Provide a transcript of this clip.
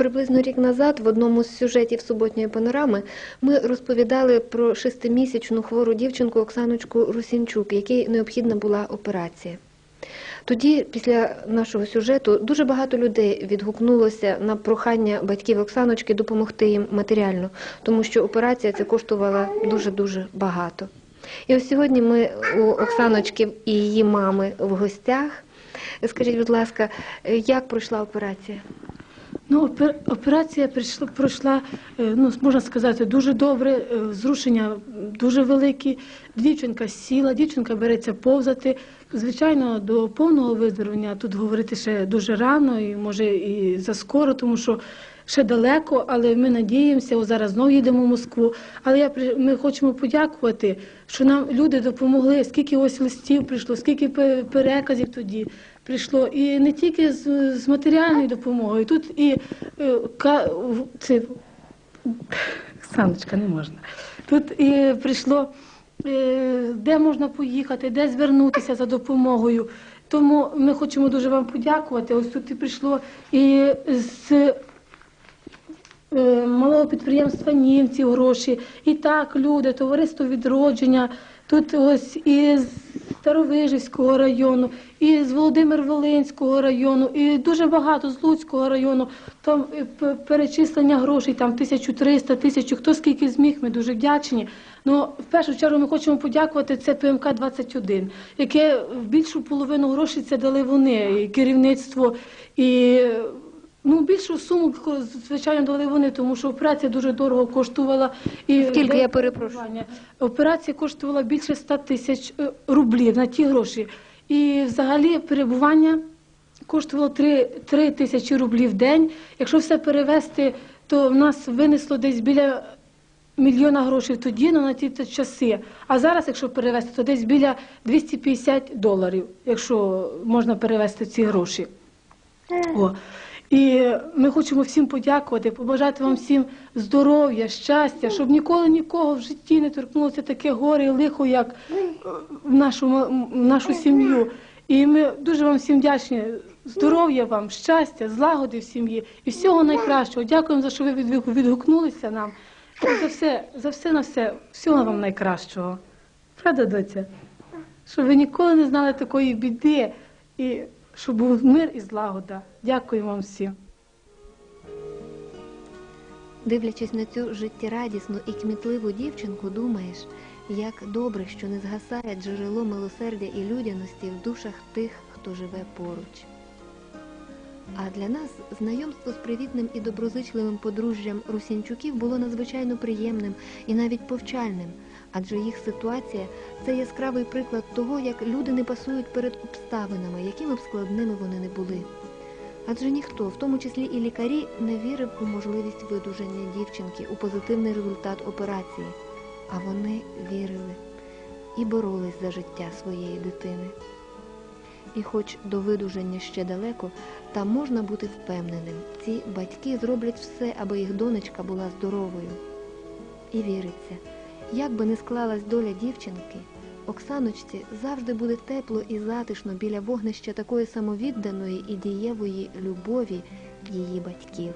Приблизно рік назад в одному з сюжетів суботньої панорами ми розповідали про шестимісячну хвору дівчинку Оксаночку Русінчук, якій необхідна була операція. Тоді, після нашого сюжету, дуже багато людей відгукнулося на прохання батьків Оксаночки допомогти їм матеріально, тому що операція це коштувала дуже-дуже багато. І ось сьогодні ми у Оксаночки і її мами в гостях. Скажіть, будь ласка, як пройшла операція? Ну, опер- операція прийшла, пройшла, е, ну, можна сказати, дуже добре, е, зрушення дуже великі. Дівчинка сіла, дівчинка береться повзати. Звичайно, до повного виздоровлення тут говорити ще дуже рано і може і заскоро, тому що ще далеко, але ми надіємося, о, зараз знову їдемо в Москву. Але я, ми хочемо подякувати, що нам люди допомогли, скільки ось листів прийшло, скільки пе- переказів тоді прийшло. І не тільки з, з матеріальною допомогою, тут і е, ка, це, Оксаночка, не можна. Тут і прийшло, е, де можна поїхати, де звернутися за допомогою. Тому ми хочемо дуже вам подякувати. Ось тут і прийшло і з е, малого підприємства німців гроші. І так, люди, товариство відродження. Тут ось із Старовижівського району, і з Володимир-Волинського району, і дуже багато з Луцького району. Там е, перечислення грошей, там 1300, 1000, хто скільки зміг, ми дуже вдячні. Ну, в першу чергу ми хочемо подякувати це ПМК 21, яке в більшу половину грошей це дали вони, і керівництво, і Ну, більшу суму, звичайно, дали вони, тому що операція дуже дорого коштувала. І Скільки, я перепрошую? Операція коштувала більше 100 тисяч е, рублів на ті гроші. І взагалі перебування коштувало 3, 3 тисячі рублів в день. Якщо все перевести, то в нас винесло десь біля мільйона грошей тоді, ну, на ті часи. А зараз, якщо перевести, то десь біля 250 доларів, якщо можна перевести ці гроші. О. І ми хочемо всім подякувати, побажати вам всім здоров'я, щастя, щоб ніколи нікого в житті не торкнулося таке горе і лихо, як е, в нашу, в нашу сім'ю. І ми дуже вам всім вдячні. Здоров'я вам, щастя, злагоди в сім'ї і всього найкращого. Дякуємо за що ви відгук- відгукнулися нам. За все, за все на все, всього вам найкращого. Правда, доця? Щоб ви ніколи не знали такої біди і щоб був мир і злагода. Дякую вам всім. Дивлячись на цю життєрадісну і кмітливу дівчинку, думаєш, як добре, що не згасає джерело милосердя і людяності в душах тих, хто живе поруч. А для нас знайомство з привітним і доброзичливим подружжям Русінчуків було надзвичайно приємним і навіть повчальним, адже їх ситуація це яскравий приклад того, як люди не пасують перед обставинами, якими б складними вони не були. Адже ніхто, в тому числі і лікарі, не вірив у можливість видужання дівчинки, у позитивний результат операції. А вони вірили і боролись за життя своєї дитини. І хоч до видужання ще далеко, та можна бути впевненим, ці батьки зроблять все, аби їх донечка була здоровою. І віриться, як би не склалась доля дівчинки, Оксаночці завжди буде тепло і затишно біля вогнища такої самовідданої і дієвої любові її батьків.